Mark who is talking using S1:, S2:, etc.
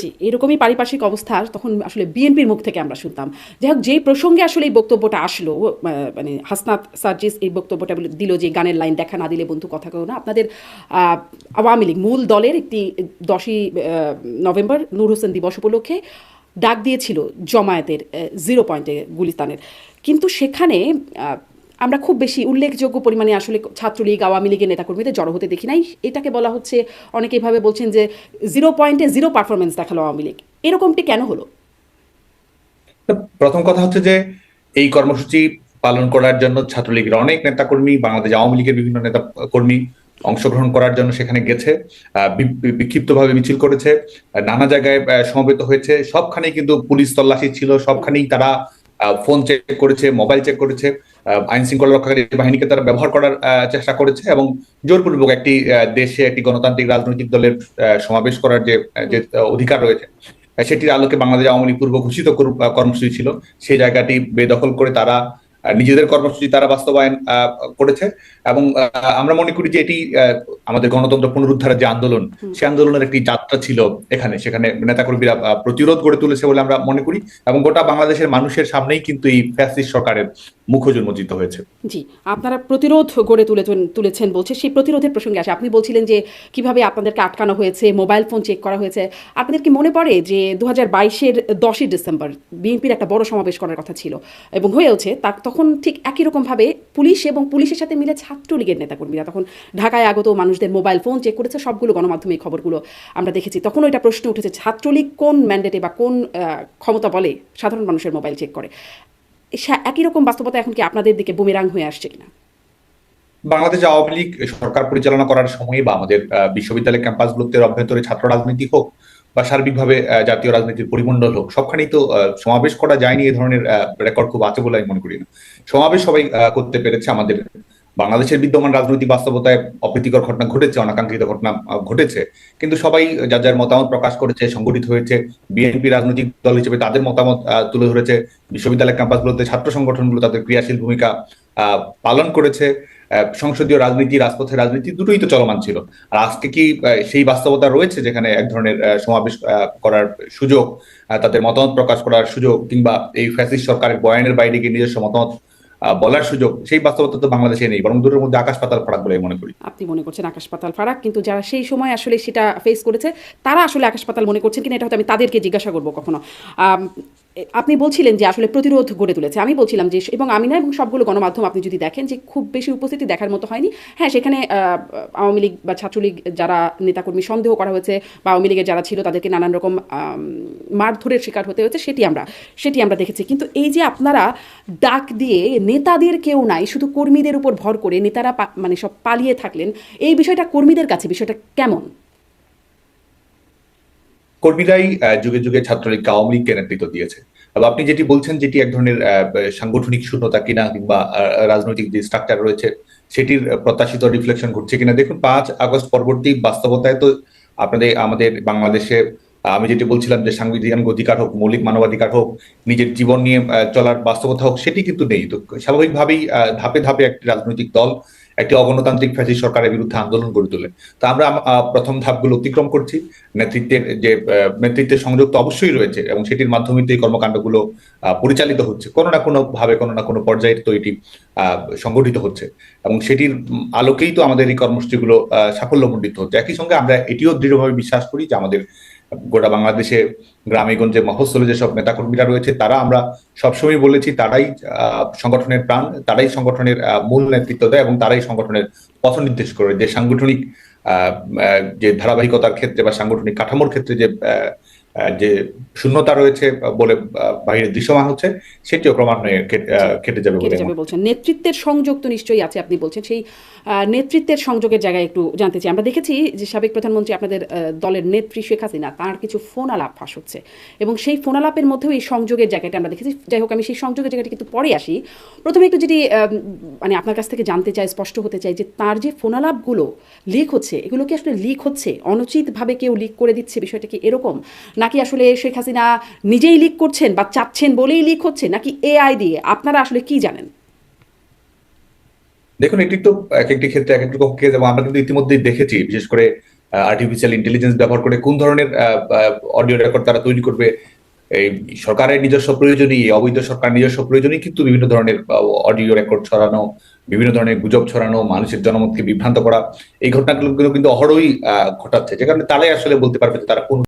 S1: জি। এরকমই পারিপার্শ্বিক অবস্থা তখন আসলে বিএনপির মুখ থেকে আমরা শুনতাম। যাই হোক যেই প্রসঙ্গে আসলে এই বক্তব্যটা আসলো মানে হাসনাত সার্জিস এই বক্তব্যটা দিল যে গানের লাইন দেখা না দিলে বন্ধু কথা কেউ না, আপনাদের আওয়ামী লীগ মূল দলের একটি দশই নভেম্বর নূর হোসেন দিবস উপলক্ষে ডাক দিয়েছিল জমায়েতের জিরো পয়েন্টে গুলিস্তানের। কিন্তু সেখানে আমরা খুব বেশি উল্লেখযোগ্য পরিমাণে আসলে ছাত্রলীগ, আওয়ামী লীগের নেতাকর্মীদের জড়ো হতে দেখি নাই। এটাকে বলা হচ্ছে, অনেকে এভাবে বলছেন যে জিরো পয়েন্টে জিরো পারফরমেন্স দেখাল আওয়ামী লীগ। এরকমটি কেন হলো?
S2: প্রথম কথা হচ্ছে যে এই কর্মসূচি পালন করার জন্য ছাত্রলীগের অনেক নেতাকর্মী, বাংলাদেশ আওয়ামী লীগের বিভিন্ন নেতা কর্মী অংশগ্রহণ করার জন্য সেখানে গেছে বিক্ষিপ্তভাবে মিছিল করেছে, নানা জায়গায় সমবেত হয়েছে, সবখানেই কিন্তু পুলিশ তল্লাশি ছিল, সবখানেই তারা ফোন চেক করেছে মোবাইল চেক করেছে আইন শৃঙ্খলা রক্ষাকারী বাহিনীকে তারা ব্যবহার করার চেষ্টা করেছে এবং জোরপূর্বক একটি দেশে একটি গণতান্ত্রিক রাজনৈতিক দলের সমাবেশ করার যে অধিকার রয়েছে সেটির আলোকে বাংলাদেশ আওয়ামী লীগ পূর্ব ঘোষিত কর- কর্মসূচি ছিল। সেই জায়গাটি বেদখল করে তারা নিজেদের কর্মসূচি তারা বাস্তবায়ন করেছে এবং আমরা মনে করি যে এটি আমাদের গণতন্ত্র পুনরুদ্ধারের যে আন্দোলন সেই আন্দোলনের একটি যাত্রা ছিল এখানে সেখানে নেতাকর্মীরা প্রতিরোধ গড়ে তুলেছে বলে আমরা মনে করি এবং গোটা বাংলাদেশের মানুষের সামনেই কিন্তু এই ফ্যাসিস্ট সরকারের মুখ উন্মোচিত হয়েছে।
S1: জি আপনারা প্রতিরোধ গড়ে তুলেছেন তুলেছেন বলছে সেই প্রতিরোধের প্রসঙ্গে আসে। আপনি বলছিলেন যে কীভাবে আপনাদেরকে আটকানো হয়েছে মোবাইল ফোন চেক করা হয়েছে। আপনাদের কি মনে পড়ে যে দু হাজার বাইশের দশই ডিসেম্বর বিএনপির একটা বড় সমাবেশ করার কথা ছিল এবং হয়েওছে তার তখন ঠিক একই রকমভাবে পুলিশ এবং পুলিশের সাথে মিলে ছাত্রলীগের নেতাকর্মীরা তখন ঢাকায় আগত মানুষদের মোবাইল ফোন চেক করেছে, সবগুলো গণমাধ্যমে খবরগুলো আমরা দেখেছি। তখন ওইটা প্রশ্ন উঠেছে, ছাত্রলীগ কোন ম্যান্ডেটে বা কোন ক্ষমতা বলে সাধারণ মানুষের মোবাইল চেক করে? একই রকম বাস্তবতা এখন কি আপনাদের দিকে বুমেরাং হয়ে আসছে কিনা?
S2: বাংলাদেশ আওয়ামী লীগ সরকার পরিচালনা করার সময় বা আমাদের বিশ্ববিদ্যালয় ক্যাম্পাসগুলোতে অভ্যন্তরে ছাত্র রাজনীতি হোক বা সার্বিকভাবে জাতীয় রাজনীতির পরিমণ্ডল হোক, সবখানেই তো সমাবেশ করা যায়নি এ ধরনের রেকর্ড খুব আছে বলে আমি মনে করি না। সমাবেশ সবাই করতে পেরেছে আমাদের বাংলাদেশের বিদ্যমান রাজনৈতিক বাস্তবতায় অপ্রীতিকর ঘটনা ঘটেছে, অনাকাঙ্ক্ষিত ঘটনা ঘটেছে। কিন্তু সবাই যার যার মতামত প্রকাশ করেছে, সংগঠিত হয়েছে, বিএনপি রাজনৈতিক দল হিসেবে তাদের মতামত তুলে ধরেছে, বিশ্ববিদ্যালয় ক্যাম্পাসগুলোতে ছাত্র সংগঠনগুলো তাদের ক্রিয়াশীল ভূমিকা পালন করেছে সংসদীয় রাজনীতি, রাজপথের রাজনীতি দুটোই তো চলমান ছিল। আর আজকে কি সেই বাস্তবতা রয়েছে যেখানে এক ধরনের সমাবেশ করার সুযোগ তাদের মতামত প্রকাশ করার সুযোগ, কিংবা এই ফ্যাসিস্ট সরকারের বয়ানের বাইরে গিয়ে নিজস্ব মতামত বলার সুযোগ, সেই বাস্তবতা তো বাংলাদেশে নেই, বরং দূরের মধ্যে আকাশ পাতাল ফারাক বলে মনে করি।
S1: আপনি মনে করছেন আকাশ পাতাল ফারাক, কিন্তু যারা সেই সময় আসলে সেটা ফেস করেছে, তারা আসলে আকাশ পাতাল মনে করছেন কিনা, এটা হয়তো আমি তাদেরকে জিজ্ঞাসা করব কখনো। আপনি বলছিলেন যে আসলে প্রতিরোধ গড়ে তুলেছে। আমি বলছিলাম যে এবং আমি না এবং সবগুলো গণমাধ্যম আপনি যদি দেখেন যে খুব বেশি উপস্থিতি দেখার মতো হয়নি। হ্যাঁ সেখানে আওয়ামী লীগ বা ছাত্রলীগ যারা নেতাকর্মী সন্দেহ করা হয়েছে বা আওয়ামী লীগের যারা ছিল তাদেরকে নানান রকম মারধরের শিকার হতে হয়েছে, সেটি আমরা সেটি আমরা দেখেছি। কিন্তু এই যে আপনারা ডাক দিয়ে নেতাদের কেউ নাই, শুধু কর্মীদের উপর ভর করে নেতারা মানে সব পালিয়ে থাকলেন, এই বিষয়টা কর্মীদের কাছে, বিষয়টা কেমন?
S2: কর্মীরাই যুগে যুগে ছাত্রলীগকে আওয়ামী লীগকে নেতৃত্ব দিয়েছে। এবং আপনি যেটি বলছেন যেটি এক ধরনের সাংগঠনিক শূন্যতা কিনা কিংবা রাজনৈতিক যে স্ট্রাকচার রয়েছে, সেটির প্রত্যাশিত রিফ্লেকশন ঘটছে কিনা। দেখুন, পাঁচ আগস্ট পরবর্তী বাস্তবতায় তো আপনাদের, আমাদের বাংলাদেশে, আমি যেটি বলছিলাম যে সাংবিধানিক অধিকার হোক, মৌলিক মানবাধিকার হোক, নিজের জীবন নিয়ে চলার বাস্তবতা হোক, সেটি কিন্তু নেই। তো স্বাভাবিকভাবেই ধাপে ধাপে একটি রাজনৈতিক দল একটি অগণতান্ত্রিক ফ্যাসি সরকারের বিরুদ্ধে আন্দোলন গড়ে তোলে। তো আমরা প্রথম ধাপগুলো অতিক্রম করছি। নেতৃত্বের যে নেতৃত্বের সংযোগ তো অবশ্যই রয়েছে এবং সেটির মাধ্যমে তো এই কর্মকাণ্ডগুলো পরিচালিত হচ্ছে। কোনো না কোনো ভাবে কোনো না কোনো পর্যায়ে তো এটি সংগঠিত হচ্ছে। এবং সেটির আলোকেই তো আমাদের এই কর্মসূচিগুলো সাফল্যমণ্ডিত হচ্ছে। একই সঙ্গে আমরা এটিও দৃঢ়ভাবে বিশ্বাস করি যে আমাদের গোটা বাংলাদেশে, গ্রামেগঞ্জে, মফস্বলে যেসব নেতাকর্মীরা রয়েছে, তারা আমরা সবসময় বলেছি, তারাই সংগঠনের প্রাণ, তারাই সংগঠনের মূল নেতৃত্ব দেয় এবং তারাই সংগঠনের পথ নির্দেশ করে। যে সাংগঠনিক যে ধারাবাহিকতার ক্ষেত্রে বা সাংগঠনিক কাঠামোর ক্ষেত্রে যে যে শূন্যতা রয়েছে বলে বাইরে দৃশ্যমান হচ্ছে সেটিও ক্রমান্বয়ে কেটে যাবে বলে
S1: বলছেন। নেতৃত্বের সংযোগ তো নিশ্চয়ই আছে আপনি বলছেন। সেই নেতৃত্বের সংযোগের জায়গায় একটু জানতে চাই। আমরা দেখেছি যে সাবেক প্রধানমন্ত্রী আপনাদের দলের নেত্রী শেখ হাসিনা তার কিছু ফোন আলাপ ফাঁস হচ্ছে এবং সেই ফোন আলাপের মধ্যেও এই সংযোগের জায়গাটা আমরা দেখেছি। যাই হোক আমি সেই সংযোগের জায়গাটা কিন্তু পরে আসি। প্রথমে একটু যদি আহ, মানে আপনার কাছ থেকে জানতে চাই স্পষ্ট হতে চাই যে তার যে ফোন আলাপগুলো লিক হচ্ছে এগুলো কি আসলে লিক হচ্ছে? অনুচিতভাবে কেউ লিক করে দিচ্ছে? বিষয়টা কি এরকম? নাকি আসলে শেখ হাসিনা নিজেই লিক করছেন বা চাচ্ছেন বলেই লিক হচ্ছে, নাকি এআই দিয়ে? আপনারা আসলে কি জানেন?
S2: দেখুন, এটি তো এক একটি ক্ষেত্রে এক এক রকম কেস এবং আমরা কিন্তু ইতিমধ্যেই দেখেছি, বিশেষ করে আর্টিফিশিয়াল ইন্টেলিজেন্স ব্যবহার করে কোন ধরনের অডিও রেকর্ড তারা তৈরি করবে। এই সরকারের নিজস্ব প্রয়োজনই অবৈধ সরকার নিজস্ব প্রয়োজনই কিন্তু বিভিন্ন ধরনের অডিও রেকর্ড ছড়ানো, বিভিন্ন ধরনের গুজব ছড়ানো, মানুষের জনমতকে বিভ্রান্ত করা, এই ঘটনাগুলো কিন্তু অহরই ঘটাচ্ছে, যে কারণে তারাই আসলে বলতে পারবে তারা কোন